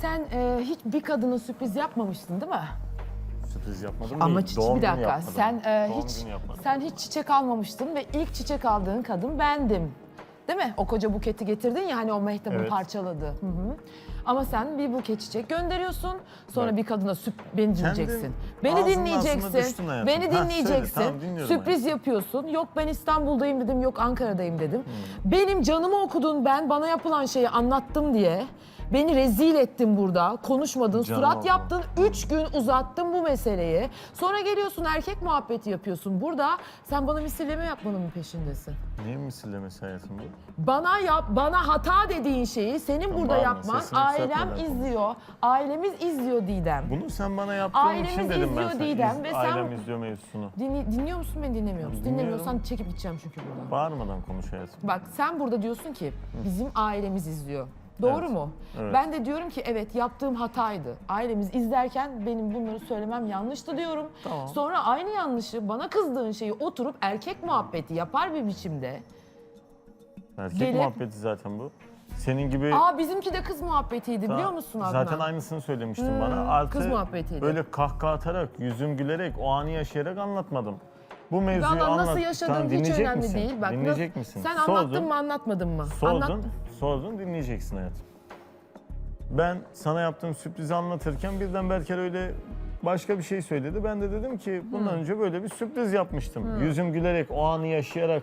Sen e, hiç bir kadına sürpriz yapmamıştın değil mi? Sürpriz yapmadım Ama değil. çiçek Doğum bir günü dakika. yapmadım. Sen e, Doğum hiç günü yapmadım. sen hiç çiçek almamıştın ve ilk çiçek aldığın kadın bendim. Değil mi? O koca buketi getirdin ya hani o mehtapı Evet. parçaladı. Hı hı. Ama sen bir buket çiçek gönderiyorsun. Sonra Bak. bir kadına süp beni dinleyeceksin. Beni dinleyeceksin. altına düştün hayatım. Beni Ha, söyle, dinleyeceksin. tamam, dinliyorum Sürpriz yapıyorsun. Yok ben İstanbul'dayım dedim, yok Ankara'dayım dedim. Hmm. Benim canımı okudun ben bana yapılan şeyi anlattım diye. Beni rezil ettin burada. Konuşmadın, Canım surat okudun. yaptın. Üç gün uzattın bu meseleyi. Sonra geliyorsun erkek muhabbeti yapıyorsun. Burada sen bana misilleme yapmanın mı peşindesin? Neyin misillemesi hayatım bu? Bana yap, bana hata dediğin şeyi senin burada bağırma, yapman sesini ailem yükseltmeden izliyor. Ailemiz izliyor Didem. Bunu sen bana yaptığın Ailemiz için dedim ben izliyor sana. Didem İz- ve sen- Ailem izliyor mevzusunu. Dinli- dinliyor musun beni dinlemiyor musun? Dinliyorum. Dinlemiyorsan çekip gideceğim çünkü buradan. Bağırmadan konuş hayatım. Bak sen burada diyorsun ki bizim ailemiz izliyor. Doğru Evet. mu? Evet. Ben de diyorum ki evet yaptığım hataydı. Ailemiz izlerken benim bunları söylemem yanlıştı diyorum. Tamam. Sonra aynı yanlışı bana kızdığın şeyi oturup erkek muhabbeti yapar bir biçimde. Erkek Gelip- muhabbeti zaten bu. Senin gibi Aa bizimki de kız muhabbetiydi biliyor musun Adnan? Zaten aynısını söylemiştin Hmm, bana. Artı kız muhabbetiydi. Böyle kahkaha atarak, yüzüm gülerek, o anı yaşayarak anlatmadım. Bu mevzuyu Valla anlat. nasıl yaşadığın hiç dinleyecek önemli misin? değil. Bak, dinleyecek nasıl- misin? Sen Sordun, anlattın mı anlatmadın mı? Sordun, Anlat- sordun dinleyeceksin hayatım. Ben sana yaptığım sürprizi anlatırken birden Berker öyle başka bir şey söyledi. Ben de dedim ki bundan önce böyle bir sürpriz yapmıştım. Yüzüm gülerek, o anı yaşayarak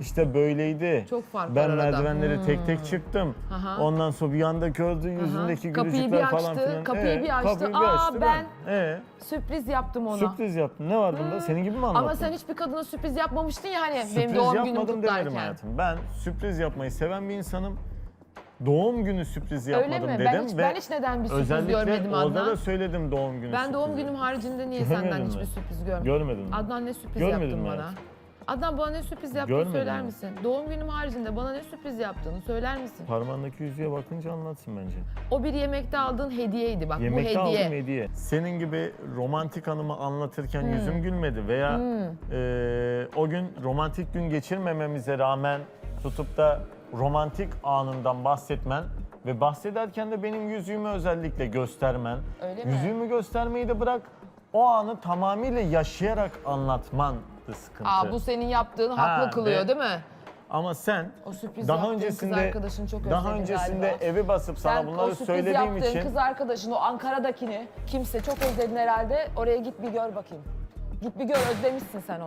işte böyleydi. Çok fark Ben var arada. merdivenleri tek tek çıktım. Aha. Ondan sonra bir anda gördü yüzündeki Kapıyı gülücükler bir falan açtı, filan. kapıyı bir açtı. Aa, ben- Ee, Sürpriz yaptım ona. sürpriz yaptın. Ne var bunda? Senin gibi mi anlattın? Ama sen hiçbir kadına sürpriz yapmamıştın ya hani Sürpriz benim doğum günüm yapmadım kutlarken. demedim hayatım. Ben sürpriz yapmayı seven bir insanım. Doğum günü sürprizi Öyle yapmadım mi? dedim Ben hiç, ve ben hiç neden bir sürpriz özellikle görmedim Adnan. da söyledim doğum günü Ben doğum sürprizi. günüm haricinde niye Görmedin senden mi? hiçbir sürpriz görmedim? Görmedin mi? Adnan ne sürpriz Görmedin yaptın mi bana? hayatım? Adnan bana ne sürpriz yaptığını Görmedin söyler mi? misin? Doğum günüm haricinde bana ne sürpriz yaptığını söyler misin? Parmağındaki yüzüğe bakınca anlatsın bence. O bir yemekte aldığın hediyeydi bak Yemekte bu hediye. aldım hediye. Senin gibi romantik anımı anlatırken Hmm. yüzüm gülmedi veya eee, o gün romantik gün geçirmememize rağmen tutup da romantik anından bahsetmen ve bahsederken de benim yüzüğümü özellikle göstermen. Öyle mi? Yüzüğümü göstermeyi de bırak o anı tamamıyla yaşayarak anlatman da sıkıntı. Aa bu senin yaptığını Ha, haklı kılıyor ve- değil mi? Ama sen O sürpriz daha yaptığın öncesinde kız arkadaşını çok daha öncesinde galiba. evi basıp sana Sen o bunları sürpriz söylediğim yaptığın için kız arkadaşını, o Ankara'dakini kimse çok özledin herhalde. Oraya git bir gör bakayım. Git bir gör özlemişsin sen onu.